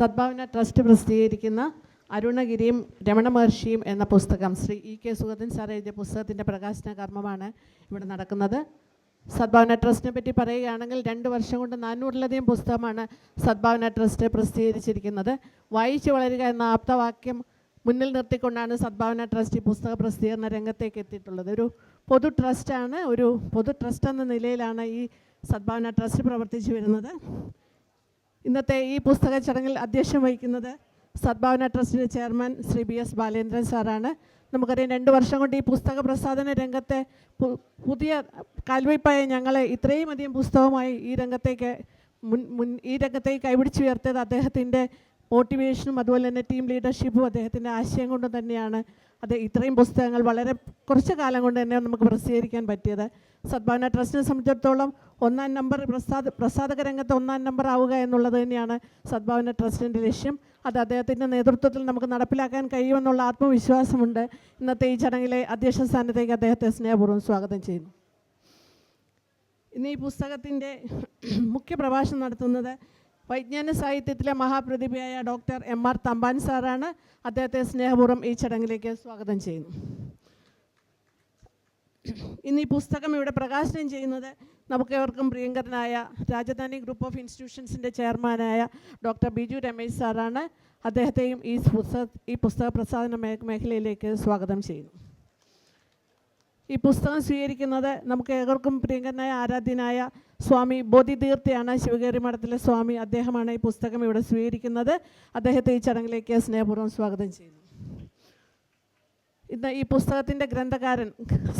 Sadbhavana trust പ്രസിദ്ധീകരിക്കുന്ന അരുണഗിരിയും രമണ മഹർഷിയും എന്ന പുസ്തകം. Shri E K Sugathan sir എഴുതിയ പുസ്തകത്തിന്റെ പ്രകാശന കർമ്മമാണ് ഇവിടെ നടക്കുന്നത്. സദ്ഭാവന ട്രസ്റ്റിനെ പറ്റി പറയുകയാണെങ്കിൽ രണ്ട് വർഷം കൊണ്ട് നാനൂറിലധികം പുസ്തകമാണ് സദ്ഭാവന ട്രസ്റ്റ് പ്രസിദ്ധീകരിച്ചിരിക്കുന്നത്. വായിച്ചു വളരുക എന്ന ആപ്തവാക്യം മുന്നിൽ നിർത്തിക്കൊണ്ടാണ് സദ്ഭാവന ട്രസ്റ്റ് ഈ പുസ്തക പ്രസിദ്ധീകരണ രംഗത്തേക്ക് എത്തിയിട്ടുള്ളത്. ഒരു പൊതു ട്രസ്റ്റാണ് ഒരു പൊതു ട്രസ്റ്റ് എന്ന നിലയിലാണ് ഈ സദ്ഭാവന ട്രസ്റ്റ് പ്രവർത്തിച്ചു വരുന്നത്. ഇന്നത്തെ ഈ പുസ്തക ചടങ്ങിൽ അധ്യക്ഷം വഹിക്കുന്നത് സദ്ഭാവന ട്രസ്റ്റിന്റെ chairman Shri B S Balendran സാറാണ്. നമുക്കറിയാം രണ്ട് വർഷം കൊണ്ട് ഈ പുസ്തക പ്രസാധന രംഗത്തെ പുതിയ കാൽവയ്പായ ഞങ്ങളെ ഇത്രയും അധികം പുസ്തകമായി ഈ രംഗത്തേക്ക് മുൻ മുൻ ഈ രംഗത്തേക്ക് കൈപിടിച്ചുയർത്തിയത് അദ്ദേഹത്തിന്റെ മോട്ടിവേഷനും അതുപോലെ തന്നെ ടീം ലീഡർഷിപ്പും അദ്ദേഹത്തിന്റെ ആശയം കൊണ്ട് തന്നെയാണ്. അത് ഇത്രയും പുസ്തകങ്ങൾ വളരെ കുറച്ച് കാലം കൊണ്ട് തന്നെ നമുക്ക് പ്രസിദ്ധീകരിക്കാൻ പറ്റിയത്. സദ്ഭാവന ട്രസ്റ്റിനെ സംബന്ധിച്ചിടത്തോളം ഒന്നാം നമ്പർ പ്രസാദ പ്രസാദക രംഗത്ത് ഒന്നാം നമ്പർ ആവുക എന്നുള്ളത് തന്നെയാണ് സദ്ഭാവന ട്രസ്റ്റിന്റെ ലക്ഷ്യം. അത് അദ്ദേഹത്തിന്റെ നേതൃത്വത്തിൽ നമുക്ക് നടപ്പിലാക്കാൻ കഴിയുമെന്നുള്ള ആത്മവിശ്വാസമുണ്ട്. ഇന്നത്തെ ഈ ചടങ്ങിലെ അധ്യക്ഷ സ്ഥാനത്തേക്ക് അദ്ദേഹത്തെ സ്നേഹപൂർവം സ്വാഗതം ചെയ്യുന്നു. ഇന്ന് ഈ പുസ്തകത്തിന്റെ മുഖ്യ പ്രഭാഷണം നടത്തുന്നത് വൈജ്ഞാനിക സാഹിത്യത്തിലെ മഹാപ്രതിഭയായ ഡോക്ടർ എം ആർ തമ്പാൻ സാറാണ് അദ്ദേഹത്തെ സ്നേഹപൂർവം ഈ ചടങ്ങിലേക്ക് സ്വാഗതം ചെയ്യുന്നു. ഇന്ന് ഈ പുസ്തകം ഇവിടെ പ്രകാശനം ചെയ്യുന്നത് നമുക്കേവർക്കും പ്രിയങ്കരനായ രാജധാനി ഗ്രൂപ്പ് ഓഫ് ഇൻസ്റ്റിറ്റ്യൂഷൻസിന്റെ ചെയർമാനായ ഡോക്ടർ ബിജു രമേശ് സാറാണ്. അദ്ദേഹത്തെയും ഈ പുസ്തക ഈ പുസ്തക പ്രസാധന മേഖലയിലേക്ക് സ്വാഗതം ചെയ്യുന്നു. ഈ പുസ്തകം സ്വീകരിക്കുന്നത് നമുക്ക് ഏവർക്കും പ്രിയങ്കരനായ ആരാധ്യനായ സ്വാമി ബോധിതീർത്ഥയാണ് ശിവഗേരി മഠത്തിലെ സ്വാമി. അദ്ദേഹമാണ് ഈ പുസ്തകം ഇവിടെ സ്വീകരിക്കുന്നത്. അദ്ദേഹത്തെ ഈ ചടങ്ങിലേക്ക് സ്നേഹപൂർവം സ്വാഗതം ചെയ്യുന്നു. ഇന്ന് ഈ പുസ്തകത്തിന്റെ ഗ്രന്ഥകാരൻ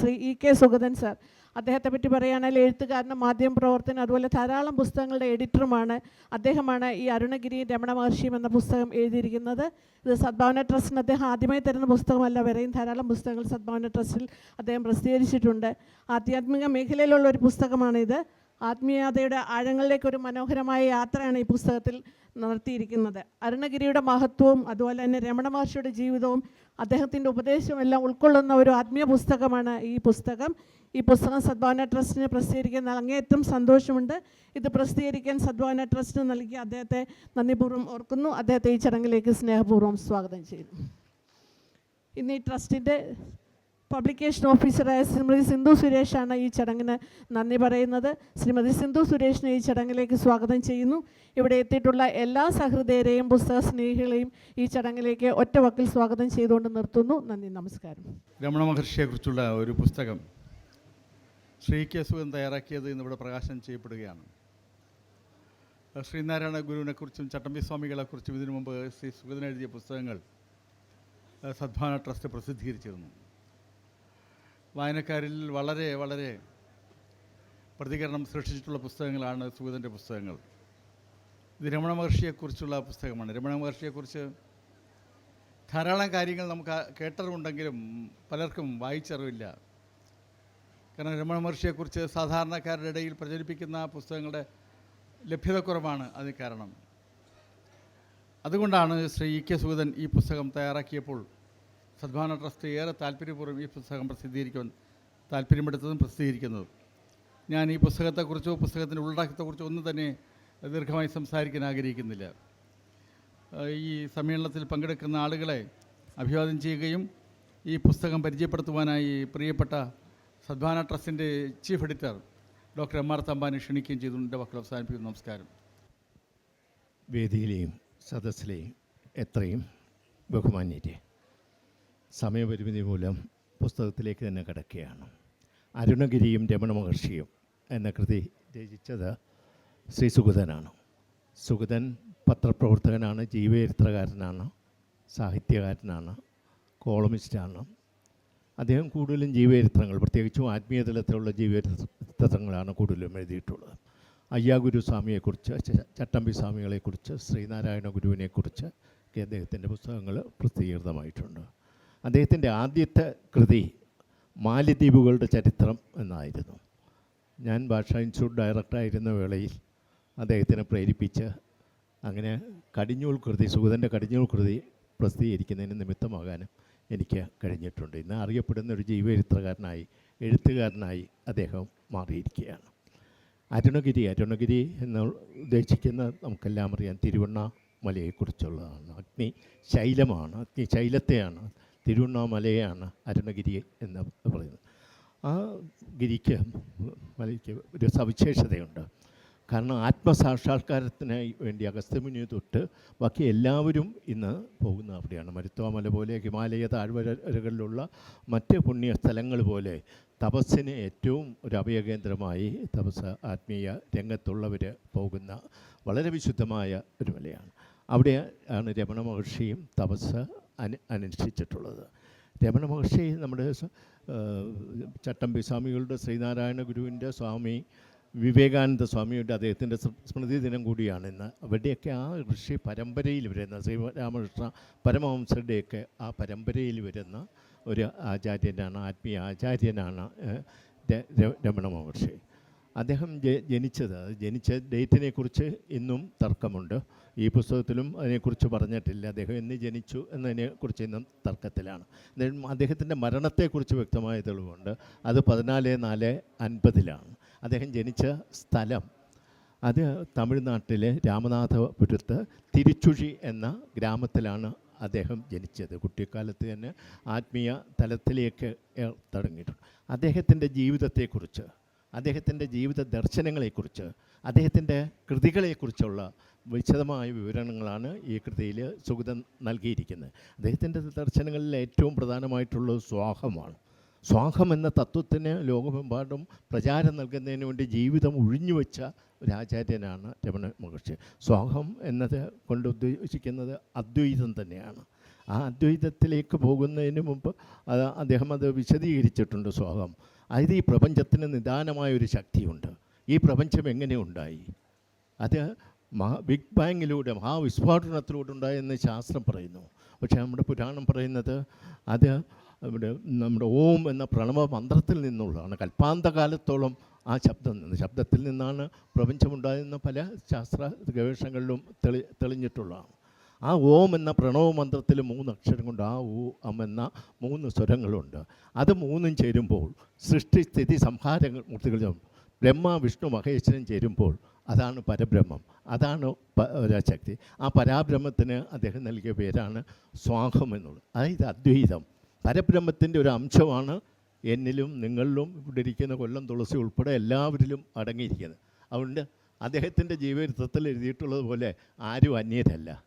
Shri E K Sugathan sir അദ്ദേഹത്തെ പറ്റി പറയുകയാണെങ്കിൽ എഴുത്തുകാരനും മാധ്യമ പ്രവർത്തനം അതുപോലെ ധാരാളം പുസ്തകങ്ങളുടെ എഡിറ്ററുമാണ്. അദ്ദേഹമാണ് ഈ അരുണഗിരി രമണ മഹർഷിയും എന്ന പുസ്തകം എഴുതിയിരിക്കുന്നത്. ഇത് സദ്ഭാവന ട്രസ്റ്റിന് അദ്ദേഹം ആദ്യമായി തരുന്ന പുസ്തകമല്ല വരെയും ധാരാളം പുസ്തകങ്ങൾ സദ്ഭാവന ട്രസ്റ്റിൽ അദ്ദേഹം പ്രസിദ്ധീകരിച്ചിട്ടുണ്ട്. ആധ്യാത്മിക മേഖലയിലുള്ള ഒരു പുസ്തകമാണിത്. ആത്മീയതയുടെ ആഴങ്ങളിലേക്ക് ഒരു മനോഹരമായ യാത്രയാണ് ഈ പുസ്തകത്തിൽ നടത്തിയിരിക്കുന്നത്. അരുണഗിരിയുടെ മഹത്വവും അതുപോലെ തന്നെ രമണ മഹർഷിയുടെ ജീവിതവും അദ്ദേഹത്തിന്റെ ഉപദേശവും എല്ലാം ഉൾക്കൊള്ളുന്ന ഒരു ആത്മീയ പുസ്തകമാണ് ഈ പുസ്തകം. ഈ പുസ്തകം സദ്ഭാവന ട്രസ്റ്റിന് പ്രസിദ്ധീകരിക്കാൻ അങ്ങേയറ്റം സന്തോഷമുണ്ട്. ഇത് പ്രസിദ്ധീകരിക്കാൻ സദ്ഭാവന ട്രസ്റ്റിന് നൽകി അദ്ദേഹത്തെ നന്ദിപൂർവം ഓർക്കുന്നു. അദ്ദേഹത്തെ ഈ ചടങ്ങിലേക്ക് സ്നേഹപൂർവം സ്വാഗതം ചെയ്യുന്നു. ഇന്ന് ഈ ട്രസ്റ്റിന്റെ പബ്ലിക്കേഷൻ ഓഫീസറായ ശ്രീമതി സിന്ധു സുരേഷാണ് ഈ ചടങ്ങിന് നന്ദി പറയുന്നത്. ശ്രീമതി സിന്ധു സുരേഷിനെ ഈ ചടങ്ങിലേക്ക് സ്വാഗതം ചെയ്യുന്നു. ഇവിടെ എത്തിയിട്ടുള്ള എല്ലാ സഹൃദയരെയും പുസ്തക സ്നേഹികളെയും ഈ ചടങ്ങിലേക്ക് ഒറ്റവക്കിൽ സ്വാഗതം ചെയ്തുകൊണ്ട് നിർത്തുന്നു. നന്ദി നമസ്കാരം. രമണ മഹർഷിയെക്കുറിച്ചുള്ള ഒരു പുസ്തകം ശ്രീ കെ സുഗൻ തയ്യാറാക്കിയത് ഇന്നിവിടെ പ്രകാശനം ചെയ്യപ്പെടുകയാണ്. ശ്രീനാരായണ ഗുരുവിനെക്കുറിച്ചും ചട്ടമ്പി സ്വാമികളെക്കുറിച്ചും ഇതിനു മുമ്പ് ശ്രീ സുഗതൻ എഴുതിയ പുസ്തകങ്ങൾ സദ്ഭാവന ട്രസ്റ്റ് പ്രസിദ്ധീകരിച്ചിരുന്നു. വായനക്കാരിൽ വളരെ വളരെ പ്രതികരണം സൃഷ്ടിച്ചിട്ടുള്ള പുസ്തകങ്ങളാണ് സുഗതന്റെ പുസ്തകങ്ങൾ. ഇത് രമണ മഹർഷിയെക്കുറിച്ചുള്ള പുസ്തകമാണ്. രമണ മഹർഷിയെക്കുറിച്ച് ധാരാളം കാര്യങ്ങൾ നമുക്ക് കേട്ടറിവുണ്ടെങ്കിലും പലർക്കും വായിച്ചറിവില്ല. കാരണം രമണ മഹർഷിയെക്കുറിച്ച് സാധാരണക്കാരുടെ ഇടയിൽ പ്രചരിപ്പിക്കുന്ന പുസ്തകങ്ങളുടെ ലഭ്യതക്കുറവാണ് അതിന് കാരണം. അതുകൊണ്ടാണ് ശ്രീ ഇ കെ സുഗതൻ ഈ പുസ്തകം തയ്യാറാക്കിയപ്പോൾ സദ്ഭാവന ട്രസ്റ്റ് ഏറെ താല്പര്യപൂർവം ഈ പുസ്തകം പ്രസിദ്ധീകരിക്കുവാൻ താല്പര്യമെടുത്തതും പ്രസിദ്ധീകരിക്കുന്നതും. ഞാൻ ഈ പുസ്തകത്തെക്കുറിച്ചോ പുസ്തകത്തിന്റെ ഉള്ളടക്കത്തെക്കുറിച്ചോ ഒന്നും തന്നെ ദീർഘമായി സംസാരിക്കാൻ ആഗ്രഹിക്കുന്നില്ല. ഈ സമ്മേളനത്തിൽ പങ്കെടുക്കുന്ന ആളുകളെ അഭിവാദ്യം ചെയ്യുകയും ഈ പുസ്തകം പരിചയപ്പെടുത്തുവാനായി പ്രിയപ്പെട്ട സദ്ഭാന ട്രസ്റ്റിന്റെ chief editor doctor M R തമ്പാനെ ക്ഷണിക്കുകയും ചെയ്തുകൊണ്ട് വക്കൽ മക്കൾ അവസാനിപ്പിക്കുന്നു. നമസ്കാരം. വേദിയിലെയും സദസ്സിലെയും എത്രയും ബഹുമാന്യരെ സമയപരിമിതി മൂലം പുസ്തകത്തിലേക്ക് തന്നെ കിടക്കുകയാണ്. അരുണഗിരിയും രമണ മഹർഷിയും എന്ന കൃതി രചിച്ചത് ശ്രീ സുഗതനാണ് സുഗതൻ പത്രപ്രവർത്തകനാണ് ജീവചരിത്രകാരനാണ് സാഹിത്യകാരനാണ് കോളമിസ്റ്റാണ് അദ്ദേഹം കൂടുതലും ജീവചരിത്രങ്ങൾ പ്രത്യേകിച്ചും ആത്മീയതലത്തിലുള്ള ജീവചരിത്രങ്ങളാണ് കൂടുതലും എഴുതിയിട്ടുള്ളത്. അയ്യാഗുരു സ്വാമിയെക്കുറിച്ച് ചട്ടമ്പി സ്വാമികളെക്കുറിച്ച് ശ്രീനാരായണ ഗുരുവിനെക്കുറിച്ച് ഒക്കെ അദ്ദേഹത്തിന്റെ പുസ്തകങ്ങൾ പ്രസിദ്ധീകൃതമായിട്ടുണ്ട്. അദ്ദേഹത്തിന്റെ ആദ്യത്തെ കൃതി മാലിദ്വീപുകളുടെ ചരിത്രം എന്നായിരുന്നു. ഞാൻ ഭാഷാ ഇൻസ്റ്റിറ്റ്യൂട്ട് ഡയറക്ടറായിരുന്ന വേളയിൽ അദ്ദേഹത്തിനെ പ്രേരിപ്പിച്ച് അങ്ങനെ കടിഞ്ഞൂൽ കൃതി സുഗതന്റെ കടിഞ്ഞൂൽ കൃതി പ്രസിദ്ധീകരിക്കുന്നതിന് നിമിത്തമാകാനും എനിക്ക് കഴിഞ്ഞിട്ടുണ്ട്. ഇന്ന് അറിയപ്പെടുന്ന ഒരു ജീവചരിത്രകാരനായി എഴുത്തുകാരനായി അദ്ദേഹം മാറിയിരിക്കുകയാണ്. അരുണഗിരി അരുണഗിരി എന്ന് ഉദ്ദേശിക്കുന്ന നമുക്കെല്ലാം അറിയാം. തിരുവണ്ണ മലയെക്കുറിച്ചുള്ളതാണ് അഗ്നി ശൈലമാണ് അഗ്നി ശൈലത്തെയാണ് തിരുവണ്ണാമലയാണ് അരുണഗിരി എന്ന് പറയുന്നത്. ആ ഗിരിക്ക് മലയ്ക്ക് ഒരു സവിശേഷതയുണ്ട്. കാരണം ആത്മസാക്ഷാത്കാരത്തിനായി വേണ്ടി അഗസ്ത്യമുനി തൊട്ട് ബാക്കി എല്ലാവരും ഇന്ന് പോകുന്ന അവിടെയാണ്. മരുത്വാമല പോലെ ഹിമാലയ താഴ്വരകളിലുള്ള മറ്റ് പുണ്യ സ്ഥലങ്ങൾ പോലെ തപസ്സിന് ഏറ്റവും ഒരു അഭയകേന്ദ്രമായി തപസ് ആത്മീയ രംഗത്തുള്ളവർ പോകുന്ന വളരെ വിശുദ്ധമായ ഒരു മലയാണ്. അവിടെ ആണ് രമണ മഹർഷിയും തപസ് അനു അനുഷ്ഠിച്ചിട്ടുള്ളത്. രമണ മഹർഷി നമ്മുടെ ചട്ടമ്പി സ്വാമികളുടെ ശ്രീനാരായണ ഗുരുവിന്റെ സ്വാമി വിവേകാനന്ദ സ്വാമിയുടെ അദ്ദേഹത്തിന്റെ സ്മൃതി ദിനം കൂടിയാണ് ഇന്ന്. അവിടെയൊക്കെ ആ ഋഷി പരമ്പരയിൽ വരുന്ന ശ്രീരാമകൃഷ്ണ പരമഹംസരുടെയൊക്കെ ആ പരമ്പരയിൽ വരുന്ന ഒരു ആചാര്യനാണ് ആത്മീയ ആചാര്യനാണ് രമണ മഹർഷി. അദ്ദേഹം ജനിച്ചത് ജനിച്ച ഡേറ്റിനെ കുറിച്ച് ഇന്നും തർക്കമുണ്ട്. ഈ പുസ്തകത്തിലും അതിനെക്കുറിച്ച് പറഞ്ഞിട്ടില്ല. അദ്ദേഹം എന്ന് ജനിച്ചു എന്നതിനെക്കുറിച്ച് ഇന്നും തർക്കത്തിലാണ്. അദ്ദേഹത്തിന്റെ മരണത്തെക്കുറിച്ച് വ്യക്തമായ തെളിവുണ്ട്. അത് പതിനാല് നാല് അൻപതിലാണ്. അദ്ദേഹം ജനിച്ച സ്ഥലം അത് തമിഴ്നാട്ടിലെ രാമനാഥപുരത്ത് തിരുച്ചുഴി എന്ന ഗ്രാമത്തിലാണ് അദ്ദേഹം ജനിച്ചത്. കുട്ടിക്കാലത്ത് തന്നെ ആത്മീയ തലത്തിലേക്ക് തുടങ്ങിയിട്ടുണ്ട്. അദ്ദേഹത്തിന്റെ ജീവിതത്തെക്കുറിച്ച് അദ്ദേഹത്തിന്റെ ജീവിത ദർശനങ്ങളെക്കുറിച്ച് അദ്ദേഹത്തിന്റെ കൃതികളെക്കുറിച്ചുള്ള വിശദമായ വിവരണങ്ങളാണ് ഈ കൃതിയിൽ സുഗതം നൽകിയിരിക്കുന്നത്. അദ്ദേഹത്തിന്റെ ദർശനങ്ങളിൽ ഏറ്റവും പ്രധാനമായിട്ടുള്ളത് സ്വാഹമാണ്. സ്വാഹം എന്ന തത്വത്തിന് ലോകമെമ്പാടും പ്രചാരം നൽകുന്നതിന് വേണ്ടി ജീവിതം ഒഴിഞ്ഞുവെച്ച ഒരു ആചാര്യനാണ് രമണ മഹർഷി. സ്വാഹം എന്നത് കൊണ്ട് ഉദ്ദേശിക്കുന്നത് അദ്വൈതം തന്നെയാണ്. ആ അദ്വൈതത്തിലേക്ക് പോകുന്നതിന് മുമ്പ് അത് അദ്ദേഹം അത് വിശദീകരിച്ചിട്ടുണ്ട് സ്വാഹം അതായത് ഈ പ്രപഞ്ചത്തിന് നിദാനമായൊരു ശക്തിയുണ്ട്. ഈ പ്രപഞ്ചം എങ്ങനെ ഉണ്ടായി? അത് മഹാ ബിഗ് ബാങ്ങിലൂടെ മഹാവിസ്ഫോടനത്തിലൂടെ ഉണ്ടായെന്ന് ശാസ്ത്രം പറയുന്നു. പക്ഷേ നമ്മുടെ പുരാണം പറയുന്നത് അത് നമ്മുടെ നമ്മുടെ ഓം എന്ന പ്രണവ മന്ത്രത്തിൽ നിന്നുള്ളതാണ്. കൽപ്പാന്തകാലത്തോളം ആ ശബ്ദം നിന്ന്. ശബ്ദത്തിൽ നിന്നാണ് പ്രപഞ്ചമുണ്ടായിരുന്ന പല ശാസ്ത്ര ഗവേഷണങ്ങളിലും തെളി തെളിഞ്ഞിട്ടുള്ളതാണ്. ആ ഓം എന്ന പ്രണവ മന്ത്രത്തിൽ മൂന്ന് അക്ഷരം കൊണ്ട് ആ ഓ അം എന്ന മൂന്ന് സ്വരങ്ങളുണ്ട്. അത് മൂന്നും ചേരുമ്പോൾ സൃഷ്ടി സ്ഥിതി സംഹാരങ്ങൾ മൂർത്തികൾ ബ്രഹ്മ വിഷ്ണു മഹേശ്വരൻ ചേരുമ്പോൾ അതാണ് പരബ്രഹ്മം. അതാണ് പരാശക്തി. ആ പരാബ്രഹ്മത്തിന് അദ്ദേഹം നൽകിയ പേരാണ് സ്വാഹം എന്നുള്ളത്. അതായത് അദ്വൈതം. പരബ്രഹ്മത്തിന്റെ ഒരു അംശമാണ് എന്നിലും നിങ്ങളിലും ഇവിടെ ഇരിക്കുന്ന കൊല്ലം തുളസി ഉൾപ്പെടെ എല്ലാവരിലും അടങ്ങിയിരിക്കുന്നത്. അതുകൊണ്ട് അദ്ദേഹത്തിന്റെ ജീവചരിത്രത്തിൽ എഴുതിയിട്ടുള്ളത് പോലെ ആരും അന്യരല്ല.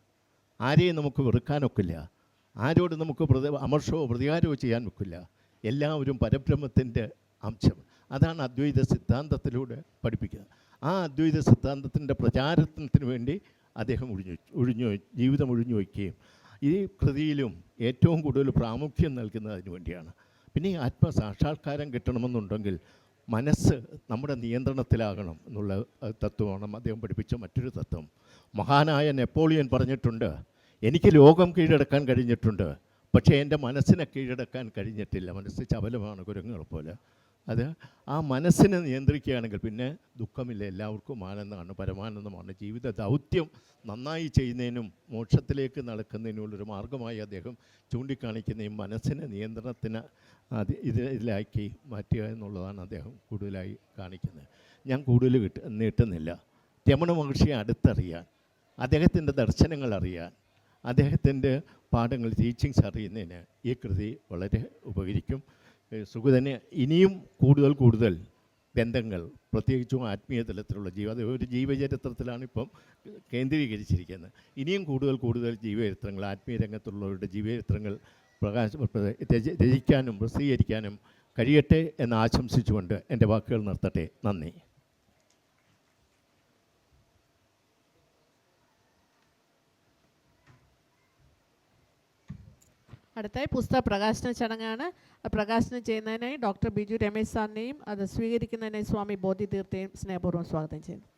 ആരെയും നമുക്ക് വെറുക്കാനൊക്കില്ല ആരോട് നമുക്ക് പ്രതി അമർഷമോ പ്രതികാരമോ ചെയ്യാൻ വെക്കില്ല എല്ലാവരും പരബ്രഹ്മത്തിന്റെ അംശം. അതാണ് അദ്വൈത സിദ്ധാന്തത്തിലൂടെ പഠിപ്പിക്കുന്നത്. ആ അദ്വൈത സിദ്ധാന്തത്തിന്റെ പ്രചാരത്തിന് വേണ്ടി അദ്ദേഹം ഒഴിഞ്ഞു ഒഴിഞ്ഞു ജീവിതം ഒഴിഞ്ഞു വയ്ക്കുകയും ഈ കൃതിയിലും ഏറ്റവും കൂടുതൽ പ്രാമുഖ്യം നൽകുന്നത് അതിനു വേണ്ടിയാണ്. പിന്നെ ഈ ആത്മസാക്ഷാത്കാരം കിട്ടണമെന്നുണ്ടെങ്കിൽ മനസ്സ് നമ്മുടെ നിയന്ത്രണത്തിലാകണം എന്നുള്ള തത്വമാണ് അദ്ദേഹം പഠിപ്പിച്ച മറ്റൊരു തത്വം. മഹാനായ നെപ്പോളിയൻ പറഞ്ഞിട്ടുണ്ട് എനിക്ക് ലോകം കീഴടക്കാൻ കഴിഞ്ഞിട്ടുണ്ട് പക്ഷേ എന്റെ മനസ്സിനെ കീഴടക്കാൻ കഴിഞ്ഞിട്ടില്ല. മനസ്സ് ചപലമാണ് കുരങ്ങുകൾ പോലെ അത് ആ മനസ്സിനെ നിയന്ത്രിക്കുകയാണെങ്കിൽ പിന്നെ ദുഃഖമില്ല. എല്ലാവർക്കും ആനന്ദമാണ് പരമാനന്ദമാണ്. ജീവിത ദൗത്യം നന്നായി ചെയ്യുന്നതിനും മോക്ഷത്തിലേക്ക് നടക്കുന്നതിനുള്ളൊരു മാർഗമായി അദ്ദേഹം ചൂണ്ടിക്കാണിക്കുന്ന ഈ മനസ്സിനെ നിയന്ത്രണത്തിന് അത് ഇത് ഇതിലാക്കി മാറ്റുക എന്നുള്ളതാണ് അദ്ദേഹം കൂടുതലായി കാണിക്കുന്നത്. ഞാൻ കൂടുതൽ കിട്ട നീട്ടുന്നില്ല. രമണ മഹർഷിയെ അടുത്തറിയാൻ അദ്ദേഹത്തിന്റെ ദർശനങ്ങൾ അറിയാൻ അദ്ദേഹത്തിന്റെ പാഠങ്ങൾ ടീച്ചിങ്സ് അറിയുന്നതിന് ഈ കൃതി വളരെ ഉപകരിക്കും. സുഗതന് ഇനിയും കൂടുതൽ കൂടുതൽ ബന്ധങ്ങൾ പ്രത്യേകിച്ചും ആത്മീയ തലത്തിലുള്ള ജീവ ഒരു ജീവചരിത്രത്തിലാണ് ഇപ്പം കേന്ദ്രീകരിച്ചിരിക്കുന്നത്. ഇനിയും കൂടുതൽ കൂടുതൽ ജീവചരിത്രങ്ങൾ ആത്മീയ രംഗത്തുള്ളവരുടെ ജീവചരിത്രങ്ങൾ പ്രകാശ പ്ര- രചിക്കാനും പ്രസിദ്ധീകരിക്കാനും കഴിയട്ടെ എന്ന് ആശംസിച്ചുകൊണ്ട് എന്റെ വാക്കുകൾ നിർത്തട്ടെ. നന്ദി. അടുത്തായി പുസ്തക പ്രകാശന ചടങ്ങാണ്. പ്രകാശനം ചെയ്യുന്നതിനായി ഡോക്ടർ ബിജു രമേശ് സാറിനെയും അത് സ്വീകരിക്കുന്നതിനായി സ്വാമി ബോധി തീർത്ഥയും സ്നേഹപൂർവം സ്വാഗതം ചെയ്യുന്നു.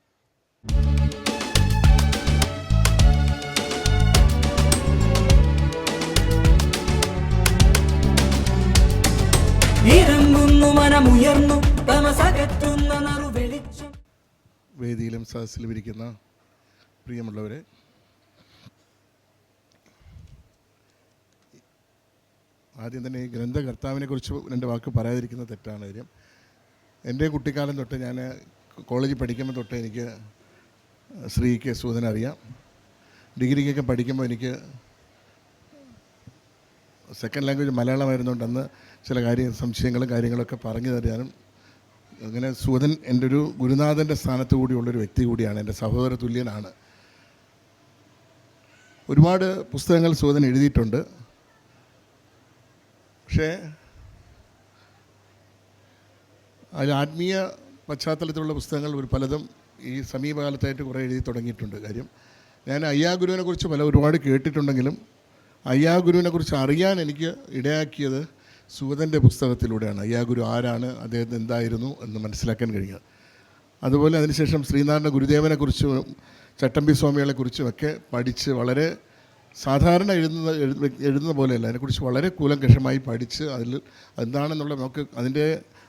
വേദിയിലും സദസ്സിലും ഇരിക്കുന്ന പ്രിയമുള്ളവരെ ആദ്യം തന്നെ ഈ ഗ്രന്ഥകർത്താവിനെ കുറിച്ച് രണ്ട് വാക്ക് പറയാതിരിക്കുന്ന തെറ്റാണ് കാര്യം. എന്റെ കുട്ടിക്കാലം തൊട്ട് ഞാൻ കോളേജിൽ പഠിക്കുമ്പോൾ തൊട്ട് എനിക്ക് ശ്രീ കെ സൂദന അറിയാം. ഡിഗ്രിക്കൊക്കെ പഠിക്കുമ്പോൾ എനിക്ക് സെക്കൻഡ് ലാംഗ്വേജ് മലയാളമായിരുന്നുകൊണ്ട് അന്ന് ചില കാര്യ സംശയങ്ങളും കാര്യങ്ങളൊക്കെ പറഞ്ഞു തരാനും. അങ്ങനെ സൂദൻ എന്റെ ഒരു ഗുരുനാഥന്റെ സ്ഥാനത്ത് കൂടിയുള്ളൊരു വ്യക്തി കൂടിയാണ് എന്റെ സഹോദര തുല്യനാണ്. ഒരുപാട് പുസ്തകങ്ങൾ സൂദൻ എഴുതിയിട്ടുണ്ട്. പക്ഷേ അതിൽ ആത്മീയ പശ്ചാത്തലത്തിലുള്ള പുസ്തകങ്ങൾ ഒരു പലതും ഈ സമീപകാലത്തായിട്ട് കുറേ എഴുതി തുടങ്ങിയിട്ടുണ്ട്. കാര്യം ഞാൻ അയ്യാ ഗുരുവിനെ കുറിച്ച് പല ഒരുപാട് കേട്ടിട്ടുണ്ടെങ്കിലും അയ്യാ ഗുരുവിനെ കുറിച്ച് അറിയാൻ എനിക്ക് ഇടയാക്കിയത് സുഗതന്റെ പുസ്തകത്തിലൂടെയാണ്. അയ്യാ ഗുരു ആരാണ് അദ്ദേഹം എന്തായിരുന്നു എന്ന് മനസ്സിലാക്കാൻ കഴിഞ്ഞത്. അതുപോലെ അതിനുശേഷം ശ്രീനാരായണ ഗുരുദേവനെക്കുറിച്ചും ചട്ടമ്പി സ്വാമികളെക്കുറിച്ചും ഒക്കെ പഠിച്ച് വളരെ സാധാരണ എഴുതുന്ന എഴുതുന്ന പോലെയല്ല. അതിനെക്കുറിച്ച് വളരെ കൂലങ്കഷമായി പഠിച്ച് അതിൽ എന്താണെന്നുള്ള നമുക്ക് അതിന്റെ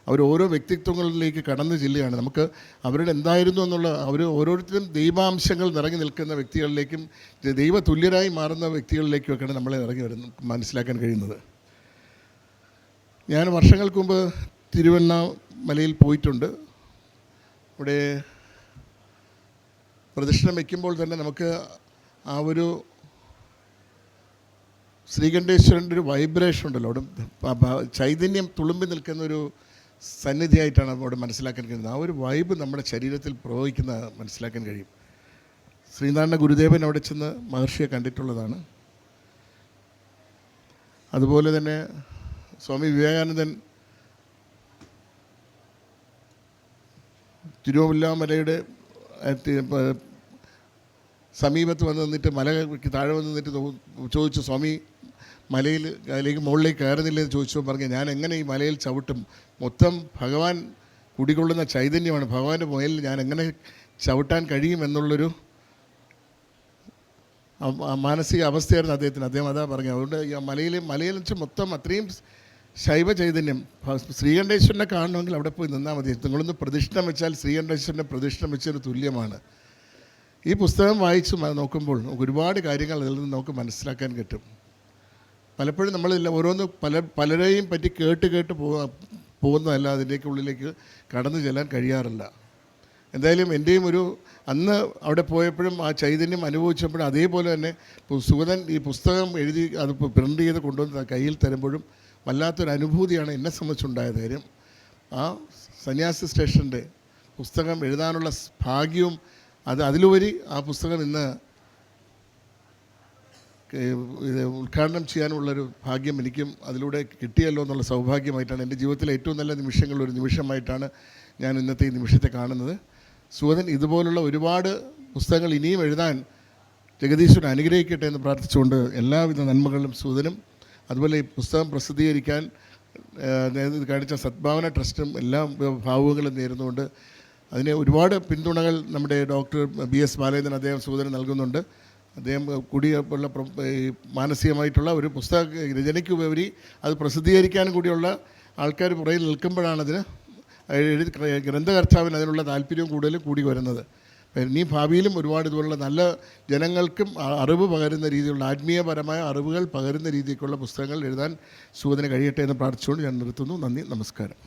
അവർ ഓരോ വ്യക്തിത്വങ്ങളിലേക്ക് കടന്നു ചെല്ലുകയാണ്. നമുക്ക് അവരുടെ എന്തായിരുന്നു എന്നുള്ള അവർ ഓരോരുത്തരും ദൈവാംശങ്ങൾ നിറങ്ങി നിൽക്കുന്ന വ്യക്തികളിലേക്കും ദൈവ തുല്യരായി മാറുന്ന വ്യക്തികളിലേക്കുമൊക്കെയാണ് നമ്മളെ ഇറങ്ങി വരുന്നത് മനസ്സിലാക്കാൻ കഴിയുന്നത്. ഞാൻ വർഷങ്ങൾക്ക് മുമ്പ് തിരുവണ്ണാമലയിൽ പോയിട്ടുണ്ട്. അവിടെ പ്രദക്ഷിണം വയ്ക്കുമ്പോൾ തന്നെ നമുക്ക് ആ ഒരു ശ്രീകണ്ഠേശ്വരന്റെ ഒരു വൈബ്രേഷൻ ഉണ്ടല്ലോ. അവിടെ ചൈതന്യം തുളുമ്പി നിൽക്കുന്ന ഒരു സന്നിധിയായിട്ടാണ് അവിടെ മനസ്സിലാക്കാൻ കഴിയുന്നത്. ആ ഒരു വൈബ് നമ്മുടെ ശരീരത്തിൽ പ്രവഹിക്കുന്ന മനസ്സിലാക്കാൻ കഴിയും. ശ്രീനാരായണ ഗുരുദേവൻ അവിടെ ചെന്ന് മഹർഷിയെ കണ്ടിട്ടുള്ളതാണ്. അതുപോലെ തന്നെ സ്വാമി വിവേകാനന്ദൻ തിരുവല്ലാമലയുടെ സമീപത്ത് വന്ന് നിന്നിട്ട് മലയ്ക്ക് താഴെ വന്ന് നിന്നിട്ട് ചോദിച്ചു സ്വാമി മലയിൽ അല്ലെങ്കിൽ മുകളിലേക്ക് കയറുന്നില്ല എന്ന് ചോദിച്ചു പറഞ്ഞു ഞാൻ എങ്ങനെ ഈ മലയിൽ ചവിട്ടും? മൊത്തം ഭഗവാൻ കുടികൊള്ളുന്ന ചൈതന്യമാണ്. ഭഗവാന്റെ മുകളിൽ ഞാൻ എങ്ങനെ ചവിട്ടാൻ കഴിയും എന്നുള്ളൊരു മാനസിക അവസ്ഥയായിരുന്നു അദ്ദേഹത്തിന്. അദ്ദേഹം അതാ പറഞ്ഞു അതുകൊണ്ട് ഈ മലയിൽ മലയിൽ വെച്ച് മൊത്തം അത്രയും ശൈവ ചൈതന്യം. ശ്രീകണ്ഠേശ്വരനെ കാണണമെങ്കിൽ അവിടെ പോയി നിന്നാൽ മതി. നിങ്ങളൊന്ന് പ്രതിഷ്ഠം വെച്ചാൽ ശ്രീകണ്ഠേശ്വരനെ പ്രതിഷ്ഠം വെച്ചൊരു തുല്യമാണ്. ഈ പുസ്തകം വായിച്ച് നോക്കുമ്പോൾ ഒരുപാട് കാര്യങ്ങൾ അതിൽ നിന്ന് നമുക്ക് മനസ്സിലാക്കാൻ കിട്ടും പലപ്പോഴും നമ്മളില്ല ഓരോന്ന് പല പലരെയും പറ്റി കേട്ട് കേട്ട് പോകാ പോകുന്നതല്ല അതിന്റെയൊക്കെ ഉള്ളിലേക്ക് കടന്നു ചെല്ലാൻ കഴിയാറില്ല. എന്തായാലും എന്റെയും ഒരു അന്ന് അവിടെ പോയപ്പോഴും ആ ചൈതന്യം അനുഭവിച്ചപ്പോഴും അതേപോലെ തന്നെ സുഗതൻ ഈ പുസ്തകം എഴുതി അത് പ്രിന്റ് ചെയ്ത് കൊണ്ടുവന്ന് കയ്യിൽ തരുമ്പോഴും വല്ലാത്തൊരു അനുഭൂതിയാണ് എന്നെ സംബന്ധിച്ചുണ്ടായത് കാര്യം. ആ സന്യാസി സ്റ്റേഷന്റെ പുസ്തകം എഴുതാനുള്ള ഭാഗ്യവും അത് അതിലുപരി ആ പുസ്തകം ഇന്ന് ഇത് ഉദ്ഘാടനം ചെയ്യാനുള്ളൊരു ഭാഗ്യം എനിക്കും അതിലൂടെ കിട്ടിയല്ലോ എന്നുള്ള സൗഭാഗ്യമായിട്ടാണ് എന്റെ ജീവിതത്തിലെ ഏറ്റവും നല്ല നിമിഷങ്ങൾ ഒരു നിമിഷമായിട്ടാണ് ഞാൻ ഇന്നത്തെ ഈ നിമിഷത്തെ കാണുന്നത്. സുഗതൻ ഇതുപോലുള്ള ഒരുപാട് പുസ്തകങ്ങൾ ഇനിയും എഴുതാൻ ജഗദീശ്വരൻ അനുഗ്രഹിക്കട്ടെ എന്ന് പ്രാർത്ഥിച്ചുകൊണ്ട് എല്ലാവിധ നന്മകളും സുഗതനും അതുപോലെ ഈ പുസ്തകം പ്രസിദ്ധീകരിക്കാൻ ഇത് കാണിച്ച സദ്ഭാവന ട്രസ്റ്റും എല്ലാ ഭാവുകങ്ങളും നേരുന്നുകൊണ്ട് അതിനെ ഒരുപാട് പിന്തുണകൾ നമ്മുടെ ഡോക്ടർ ബി എസ് ബാലേന്ദ്രൻ അദ്ദേഹം സൂചന നൽകുന്നുണ്ട്. അദ്ദേഹം കൂടിയുള്ള മാനസികമായിട്ടുള്ള ഒരു പുസ്തക രചനയ്ക്ക് ഉപരി അത് പ്രസിദ്ധീകരിക്കാനും കൂടിയുള്ള ആൾക്കാർ പുറകിൽ നിൽക്കുമ്പോഴാണ് അതിന് ഗ്രന്ഥകർത്താവിന് അതിനുള്ള താല്പര്യവും കൂടുതലും കൂടി വരുന്നത്. ഇനി ഭാവിയിലും ഒരുപാട് ഇതുപോലുള്ള നല്ല ജനങ്ങൾക്കും അറിവ് പകരുന്ന രീതിയിലുള്ള ആത്മീയപരമായ അറിവുകൾ പകരുന്ന രീതിക്കുള്ള പുസ്തകങ്ങൾ എഴുതാൻ സൂചന കഴിയട്ടെ എന്ന് പ്രാർത്ഥിച്ചുകൊണ്ട് ഞാൻ നിർത്തുന്നു. നന്ദി നമസ്കാരം.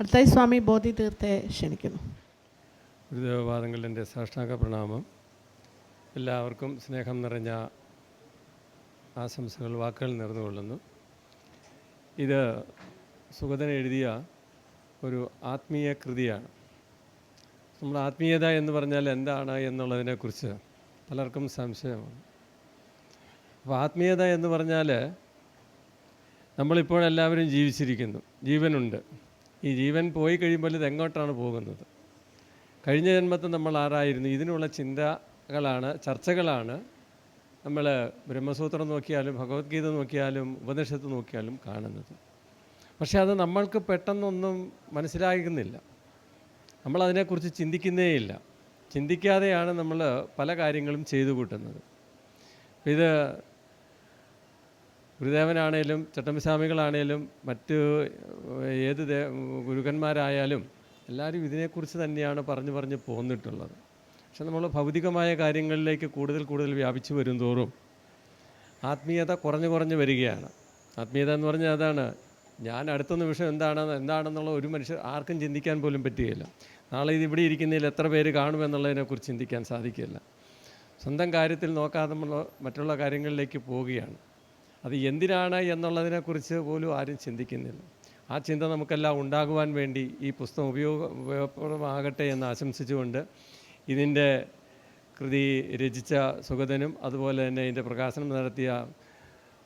അടുത്തായി സ്വാമി ബോധി തീർത്തെ ക്ഷണിക്കുന്നു. ഗുരുദേവപാദങ്ങളുടെ സാഷ്ടാംഗ പ്രണാമം. എല്ലാവർക്കും സ്നേഹം നിറഞ്ഞ ആശംസകൾ വാക്കുകൾ നിറഞ്ഞുകൊള്ളുന്നു ഇത് സുഗതൻ എഴുതിയ ഒരു ആത്മീയ കൃതിയാണ്. നമ്മൾ ആത്മീയത എന്ന് പറഞ്ഞാൽ എന്താണ് എന്നുള്ളതിനെക്കുറിച്ച് പലർക്കും സംശയമാണ്. അപ്പോൾ ആത്മീയത എന്ന് പറഞ്ഞാൽ നമ്മളിപ്പോൾ എല്ലാവരും ജീവിച്ചിരിക്കുന്നു. ജീവനുണ്ട്. ഈ ജീവൻ പോയി കഴിയുമ്പോൾ ഇത് എങ്ങോട്ടാണ് പോകുന്നത്? കഴിഞ്ഞ ജന്മത്തിൽ നമ്മൾ ആരായിരുന്നു? ഇതിനുള്ള ചിന്തകളാണ് ചർച്ചകളാണ് നമ്മൾ ബ്രഹ്മസൂത്രം നോക്കിയാലും ഭഗവത്ഗീത നോക്കിയാലും ഉപനിഷത്ത് നോക്കിയാലും കാണുന്നത്. പക്ഷേ അത് നമ്മൾക്ക് പെട്ടെന്നൊന്നും മനസ്സിലാകുന്നില്ല. നമ്മളതിനെക്കുറിച്ച് ചിന്തിക്കുന്നേയില്ല. ചിന്തിക്കാതെയാണ് നമ്മൾ പല കാര്യങ്ങളും ചെയ്തു കൂട്ടുന്നത്. ഇത് ഗുരുദേവനാണേലും ചട്ടമ്പിസ്വാമികളാണേലും മറ്റ് ഏത് ഗുരുക്കന്മാരായാലും എല്ലാവരും ഇതിനെക്കുറിച്ച് തന്നെയാണ് പറഞ്ഞു പറഞ്ഞ് പോന്നിട്ടുള്ളത്. പക്ഷെ നമ്മൾ ഭൗതികമായ കാര്യങ്ങളിലേക്ക് കൂടുതൽ കൂടുതൽ വ്യാപിച്ചു വരും തോറും ആത്മീയത കുറഞ്ഞു കുറഞ്ഞു വരികയാണ്. ആത്മീയത എന്ന് പറഞ്ഞാൽ അതാണ് ഞാൻ അടുത്ത നിമിഷം എന്താണ് എന്താണെന്നുള്ള ഒരു മനുഷ്യർ ആർക്കും ചിന്തിക്കാൻ പോലും പറ്റുകയില്ല. നാളെ ഇത് ഇവിടെ ഇരിക്കുന്നതിൽ എത്ര പേര് കാണുമെന്നുള്ളതിനെക്കുറിച്ച് ചിന്തിക്കാൻ സാധിക്കില്ല സ്വന്തം കാര്യത്തിൽ നോക്കാതെ മറ്റുള്ള കാര്യങ്ങളിലേക്ക് പോവുകയാണ്. അത് എന്തിനാണ് എന്നുള്ളതിനെക്കുറിച്ച് പോലും ആരും ചിന്തിക്കുന്നില്ല. ആ ചിന്ത നമുക്കെല്ലാം ഉണ്ടാകുവാൻ വേണ്ടി ഈ പുസ്തകം ഉപയോഗ ഉപയോഗപ്രദമാകട്ടെ എന്ന് ആശംസിച്ചുകൊണ്ട് ഇതിന്റെ കൃതി രചിച്ച സുഗതനും അതുപോലെ തന്നെ ഇതിന്റെ പ്രകാശനം നടത്തിയ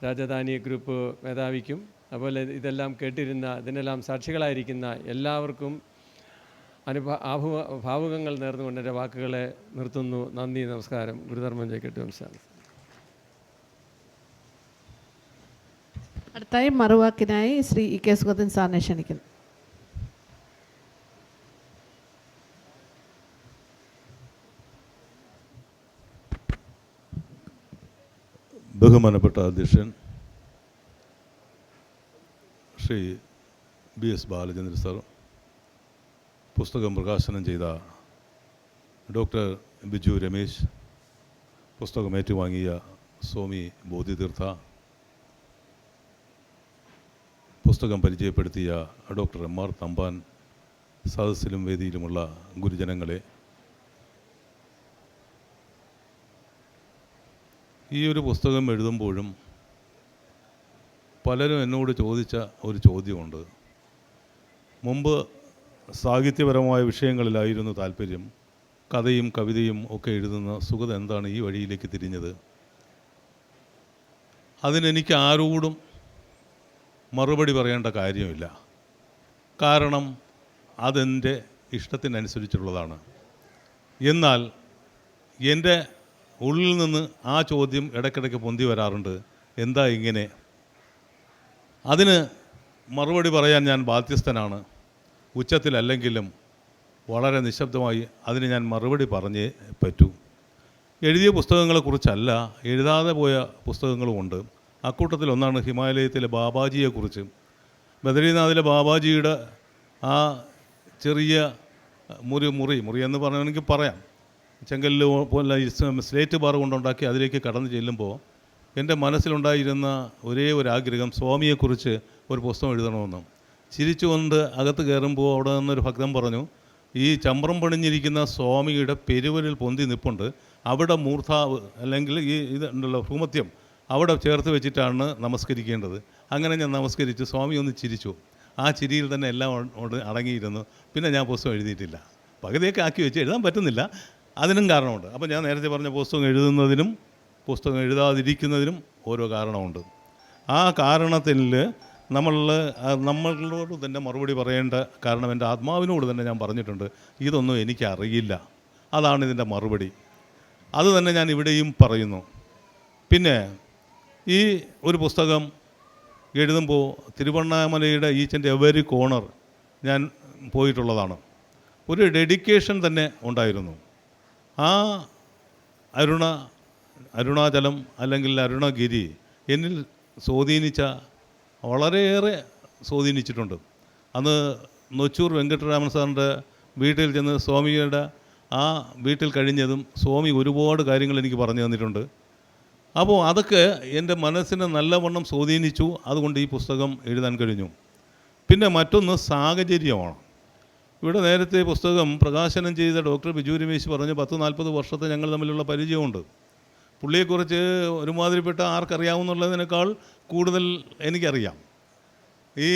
രാജധാനി ഗ്രൂപ്പ് മേധാവിക്കും അതുപോലെ ഇതെല്ലാം കേട്ടിരുന്ന ഇതിനെല്ലാം സാക്ഷികളായിരിക്കുന്ന എല്ലാവർക്കും അനുഭ ആഭു ഭാവുകങ്ങൾ നേർന്നുകൊണ്ട് എന്റെ വാക്കുകളെ നിർത്തുന്നു. നന്ദി നമസ്കാരം. ഗുരുധർമ്മം കെട്ടി വംശാണ് അടുത്തായി മറുവാക്കിനായി ശ്രീ ഇ കെ സുഗതൻ സാറിനെ ക്ഷണിക്കുന്നു. ബഹുമാനപ്പെട്ട അധ്യക്ഷൻ Shri B S Balachandran sir പുസ്തകം പ്രകാശനം ചെയ്ത ഡോക്ടർ ബിജു രമേശ് പുസ്തകം ഏറ്റുവാങ്ങിയ സ്വാമി ബോധിതീർത്ഥ പുസ്തകം പരിചയപ്പെടുത്തിയ ഡോക്ടർ എം ആർ തമ്പാൻ സദസ്സിലും വേദിയിലുമുള്ള ഗുരുജനങ്ങളെ ഈ ഒരു പുസ്തകം എഴുതുമ്പോഴും പലരും എന്നോട് ചോദിച്ച ഒരു ചോദ്യമുണ്ട്. മുമ്പ് സാഹിത്യപരമായ വിഷയങ്ങളിലായിരുന്നു താല്പര്യം. കഥയും കവിതയും ഒക്കെ എഴുതുന്ന സുഗത എന്താണ് ഈ വഴിയിലേക്ക് തിരിഞ്ഞത്? അതിനെനിക്ക് ആരോടും മറുപടി പറയേണ്ട കാര്യമില്ല. കാരണം അതെന്റെ ഇഷ്ടത്തിനനുസരിച്ചുള്ളതാണ്. എന്നാൽ എന്റെ ഉള്ളിൽ നിന്ന് ആ ചോദ്യം ഇടയ്ക്കിടയ്ക്ക് പൊന്തി വരാറുണ്ട്. എന്താ ഇങ്ങനെ? അതിന് മറുപടി പറയാൻ ഞാൻ ബാധ്യസ്ഥനാണ്. ഉച്ചത്തിലല്ലെങ്കിലും വളരെ നിശബ്ദമായി അതിന് ഞാൻ മറുപടി പറഞ്ഞേ പറ്റൂ. എഴുതിയ പുസ്തകങ്ങളെക്കുറിച്ചല്ല എഴുതാതെ പോയ പുസ്തകങ്ങളുമുണ്ട് അക്കൂട്ടത്തിൽ ഒന്നാണ് ഹിമാലയത്തിലെ ബാബാജിയെക്കുറിച്ച്. ബദരീനാഥിലെ ബാബാജിയുടെ ആ ചെറിയ മുറി മുറി മുറി എന്ന് പറയുകയാണെങ്കിൽ പറയാം. ചെങ്കല്ല് പോലെ സ്ലേറ്റ് ബാർ കൊണ്ടുണ്ടാക്കി അതിലേക്ക് കടന്നു ചെല്ലുമ്പോൾ എന്റെ മനസ്സിലുണ്ടായിരുന്ന ഒരേ ഒരു ആഗ്രഹം സ്വാമിയെക്കുറിച്ച് ഒരു പുസ്തകം എഴുതണമെന്ന്. ചിരിച്ചുകൊണ്ട് അകത്ത് കയറുമ്പോൾ അവിടെ നിന്നൊരു ഭക്തൻ പറഞ്ഞു ഈ ചമ്പ്രം പണിഞ്ഞിരിക്കുന്ന സ്വാമിയുടെ പെരുവരിൽ പൊന്തി നിപ്പുണ്ട്. അവിടെ മൂർധാവ് അല്ലെങ്കിൽ ഈ ഇത് ഉണ്ടല്ലോ ഭൂമത്യം അവിടെ ചേർത്ത് വെച്ചിട്ടാണ് നമസ്കരിക്കേണ്ടത്. അങ്ങനെ ഞാൻ നമസ്കരിച്ചു സ്വാമി ഒന്ന് ചിരിച്ചു. ആ ചിരിയിൽ തന്നെ എല്ലാം അടങ്ങിയിരുന്നു. പിന്നെ ഞാൻ പുസ്തകം എഴുതിയിട്ടില്ല. പകുതിയൊക്കെ ആക്കി വെച്ച് എഴുതാൻ പറ്റുന്നില്ല. അതിനും കാരണമുണ്ട്. അപ്പോൾ ഞാൻ നേരത്തെ പറഞ്ഞ പുസ്തകം എഴുതുന്നതിനും പുസ്തകം എഴുതാതിരിക്കുന്നതിനും ഓരോ കാരണമുണ്ട്. ആ കാരണത്തിൽ നമ്മൾ നമ്മളോട് തന്നെ മറുപടി പറയേണ്ട കാരണം എന്റെ ആത്മാവിനോട് തന്നെ ഞാൻ പറഞ്ഞിട്ടുണ്ട്. ഇതൊന്നും എനിക്കറിയില്ല അതാണ് ഇതിന്റെ മറുപടി. അത് തന്നെ ഞാൻ ഇവിടെയും പറയുന്നു. പിന്നെ ഈ ഒരു പുസ്തകം എഴുതുമ്പോൾ തിരുവണ്ണാമലയുടെ ഈച്ചന്റെ എവരി കോണർ ഞാൻ പോയിട്ടുള്ളതാണ്. ഒരു ഡെഡിക്കേഷൻ തന്നെ ഉണ്ടായിരുന്നു. ആ അരുണ അരുണാചലം അല്ലെങ്കിൽ അരുണഗിരി എന്നിൽ സ്വാധീനിച്ച വളരെയേറെ സ്വാധീനിച്ചിട്ടുണ്ട്. അന്ന് നൊച്ചൂർ വെങ്കട്ടരാമൻ സാറിന്റെ വീട്ടിൽ ചെന്ന് സ്വാമിയുടെ ആ വീട്ടിൽ കഴിഞ്ഞതും സ്വാമി ഒരുപാട് കാര്യങ്ങൾ എനിക്ക് പറഞ്ഞു തന്നിട്ടുണ്ട്. അപ്പോൾ അതൊക്കെ എന്റെ മനസ്സിനെ നല്ലവണ്ണം സ്വാധീനിച്ചു. അതുകൊണ്ട് ഈ പുസ്തകം എഴുതാൻ കഴിഞ്ഞു. പിന്നെ മറ്റൊന്ന് സാഹചര്യമാണ്. ഇവിടെ നേരത്തെ പുസ്തകം പ്രകാശനം ചെയ്ത ഡോക്ടർ ബിജു രമേശ് പറഞ്ഞ് പത്ത് നാൽപ്പത് വർഷത്തെ ഞങ്ങൾ തമ്മിലുള്ള പരിചയമുണ്ട്. പുള്ളിയെക്കുറിച്ച് ഒരുമാതിരിപ്പെട്ട ആർക്കറിയാവുന്നുള്ളതിനേക്കാൾ കൂടുതൽ എനിക്കറിയാം. ഈ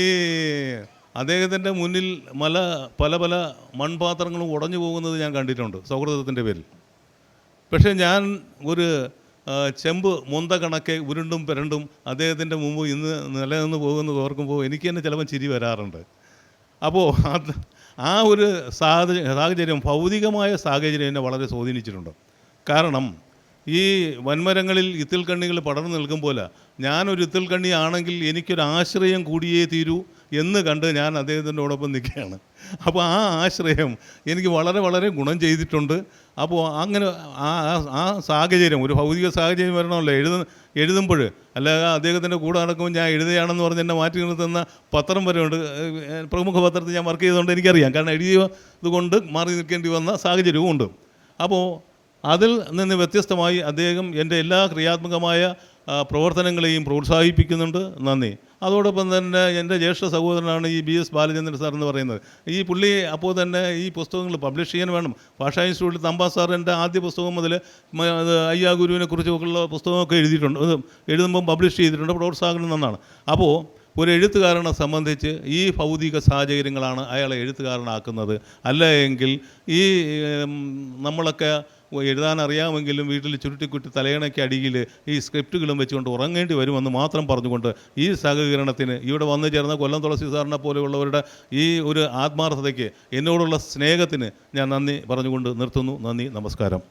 അദ്ദേഹത്തിന്റെ മുന്നിൽ മല പല പല മൺപാത്രങ്ങളും ഉടഞ്ഞു പോകുന്നത് ഞാൻ കണ്ടിട്ടുണ്ട് സൗഹൃദത്തിന്റെ പേരിൽ. പക്ഷേ ഞാൻ ഒരു ചെമ്പ് മുന്ത കണക്കെ ഉരുണ്ടും പെരണ്ടും അദ്ദേഹത്തിന്റെ മുമ്പ് ഇന്ന് നിലനിന്ന് പോകുന്നത് ഓർക്കുമ്പോൾ എനിക്ക് തന്നെ ചിലപ്പോൾ ചിരി വരാറുണ്ട്. അപ്പോൾ ആ ഒരു സാഹചര്യം സാഹചര്യം ഭൗതികമായ സാഹചര്യം എന്നെ വളരെ സ്വാധീനിച്ചിട്ടുണ്ട്. കാരണം ഈ വൻമരങ്ങളിൽ ഇത്തിൽക്കണ്ണികൾ പടർന്നു നിൽക്കും പോലെ ഞാനൊരു ഇത്തിൽക്കണ്ണി ആണെങ്കിൽ എനിക്കൊരു ആശ്രയം കൂടിയേ തീരൂ എന്ന് കണ്ട് ഞാൻ അദ്ദേഹത്തിന്റെ ഓടൊപ്പം നിൽക്കുകയാണ്. അപ്പോൾ ആ ആശ്രയം എനിക്ക് വളരെ വളരെ ഗുണം ചെയ്തിട്ടുണ്ട്. അപ്പോൾ അങ്ങനെ ആ ആ- സാഹചര്യം ഒരു ഭൗതിക സാഹചര്യം വരണമല്ലോ. എഴുത എഴുതുമ്പോൾ. അല്ലാതെ അദ്ദേഹത്തിന്റെ കൂടെ നടക്കുമ്പോൾ ഞാൻ എഴുതുകയാണെന്ന് പറഞ്ഞ് എന്നെ മാറ്റി നിർത്തുന്ന പത്രം വരെ ഉണ്ട്. പ്രമുഖ പത്രത്തിൽ ഞാൻ വർക്ക് ചെയ്തുകൊണ്ട് എനിക്കറിയാം. കാരണം എഴുതിയത് കൊണ്ട് മാറി നിൽക്കേണ്ടി വന്ന സാഹചര്യവും ഉണ്ട്. അപ്പോൾ അതിൽ നിന്ന് വ്യത്യസ്തമായി അദ്ദേഹം എന്റെ എല്ലാ ക്രിയാത്മകമായ പ്രവർത്തനങ്ങളെയും പ്രോത്സാഹിപ്പിക്കുന്നുണ്ട്. നന്ദി. അതോടൊപ്പം തന്നെ എന്റെ ജ്യേഷ്ഠ സഹോദരനാണ് ഈ ബി എസ് ബാലചന്ദ്രൻ സാർ എന്ന് പറയുന്നത്. ഈ പുള്ളി അപ്പോൾ തന്നെ ഈ പുസ്തകങ്ങൾ പബ്ലിഷ് ചെയ്യാൻ വേണം. ഭാഷാ ഇൻസ്റ്റിറ്റ്യൂട്ടിൽ തമ്പാ സാർ എന്റെ ആദ്യ പുസ്തകം മുതൽ അയ്യാ ഗുരുവിനെ കുറിച്ചൊക്കെയുള്ള പുസ്തകമൊക്കെ എഴുതിയിട്ടുണ്ട്. എഴുതുമ്പം പബ്ലിഷ് ചെയ്തിട്ടുണ്ട്. പ്രോത്സാഹനം നന്നാണ്. അപ്പോൾ ഒരു എഴുത്തുകാരനെ സംബന്ധിച്ച് ഈ ഭൗതിക സാഹചര്യങ്ങളാണ് അയാളെ എഴുത്തുകാരനാക്കുന്നത്. അല്ല എങ്കിൽ ഈ നമ്മളൊക്കെ എഴുതാൻ അറിയാമെങ്കിലും വീട്ടിൽ ചുരുട്ടിക്കുറ്റി തലയണയ്ക്ക് അടിയിൽ ഈ സ്ക്രിപ്റ്റുകളും വെച്ചുകൊണ്ട് ഉറങ്ങേണ്ടി വരുമെന്ന് മാത്രം പറഞ്ഞുകൊണ്ട് ഈ സഹകരണത്തിന് ഇവിടെ വന്നു ചേർന്ന കൊല്ലം തുളസി സാറിനെ പോലെയുള്ളവരുടെ ഈ ഒരു ആത്മാർത്ഥതയ്ക്ക് എന്നോടുള്ള സ്നേഹത്തിന് ഞാൻ നന്ദി പറഞ്ഞുകൊണ്ട് നിർത്തുന്നു. നന്ദി നമസ്കാരം.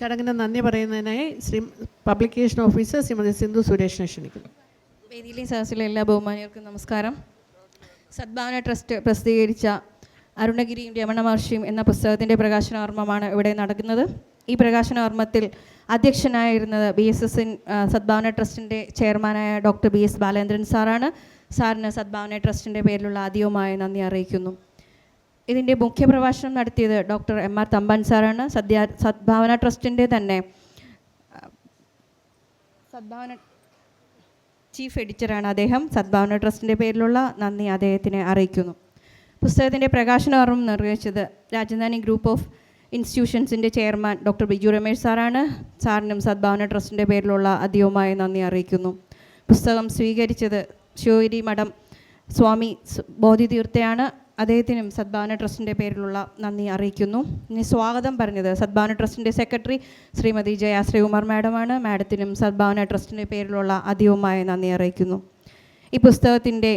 ചടങ്ങിന് നന്ദി പറയുന്നതിനായി ശ്രീ പബ്ലിക്കേഷൻ ഓഫീസർ ശ്രീമതി സിന്ധു സുരേഷിനെ ക്ഷണിക്കുന്നു. വേദിയിലെ സഹസിലെ എല്ലാ ബഹുമാനികൾക്കും നമസ്കാരം. സദ്ഭാവന ട്രസ്റ്റ് പ്രസിദ്ധീകരിച്ച അരുണഗിരിയും രമണ മഹർഷിയും എന്ന പുസ്തകത്തിന്റെ പ്രകാശനോർമ്മമാണ് ഇവിടെ നടക്കുന്നത്. ഈ പ്രകാശനോർമ്മത്തിൽ അധ്യക്ഷനായിരുന്നത് ബി എസ് എസ് സദ്ഭാവന ട്രസ്റ്റിന്റെ ചെയർമാനായ ഡോക്ടർ ബി എസ് ബാലേന്ദ്രൻ സാറാണ്. സാറിന് സദ്ഭാവന ട്രസ്റ്റിന്റെ പേരിലുള്ള ആദ്യവുമായ നന്ദി അറിയിക്കുന്നു. ഇതിന്റെ മുഖ്യപ്രഭാഷണം നടത്തിയത് ഡോക്ടർ എം ആർ തമ്പാൻ സാറാണ്. സദ്യ സദ്ഭാവന ട്രസ്റ്റിന്റെ തന്നെ സദ്ഭാവന ചീഫ് എഡിറ്ററാണ് അദ്ദേഹം. സദ്ഭാവന ട്രസ്റ്റിന്റെ പേരിലുള്ള നന്ദി അദ്ദേഹത്തിനെ അറിയിക്കുന്നു. പുസ്തകത്തിന്റെ പ്രകാശനോർമ്മം നിർവഹിച്ചത് രാജധാനി ഗ്രൂപ്പ് ഓഫ് ഇൻസ്റ്റിറ്റ്യൂഷൻസിന്റെ ചെയർമാൻ ഡോക്ടർ ബിജു രമേശ് സാറാണ്. സാറിനും സദ്ഭാവന ട്രസ്റ്റിന്റെ പേരിലുള്ള അധികമായ നന്ദി അറിയിക്കുന്നു. പുസ്തകം സ്വീകരിച്ചത് ശിവഗിരി മഠം സ്വാമി ബോധി ബോധിതീർത്ഥയാണ്. അദ്ദേഹത്തിനും സദ്ഭാവന ട്രസ്റ്റിന്റെ പേരിലുള്ള നന്ദി അറിയിക്കുന്നു. ഇനി സ്വാഗതം പറഞ്ഞത് സദ്ഭാവന ട്രസ്റ്റിന്റെ സെക്രട്ടറി ശ്രീമതി ജയ ശ്രീകുമാർ മാഡമാണ്. മാഡത്തിനും സദ്ഭാവന ട്രസ്റ്റിന്റെ പേരിലുള്ള അധികമായ നന്ദി അറിയിക്കുന്നു. ഈ പുസ്തകത്തിന്റെ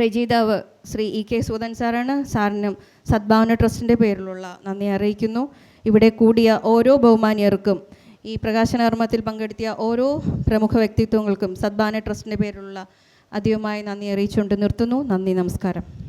രചയിതാവ് ശ്രീ ഇ കെ സൂതൻ സാറാണ് സാറിനും സദ്ഭാവന ട്രസ്റ്റിന്റെ പേരിലുള്ള നന്ദി അറിയിക്കുന്നു. ഇവിടെ കൂടിയ ഓരോ ബഹുമാന്യർക്കും ഈ പ്രകാശനകർമ്മത്തിൽ പങ്കെടുത്തിയ ഓരോ പ്രമുഖ വ്യക്തിത്വങ്ങൾക്കും സദ്ഭാവന ട്രസ്റ്റിന്റെ പേരിലുള്ള അധികമായി നന്ദി അറിയിച്ചുകൊണ്ട് നിർത്തുന്നു. നന്ദി നമസ്കാരം.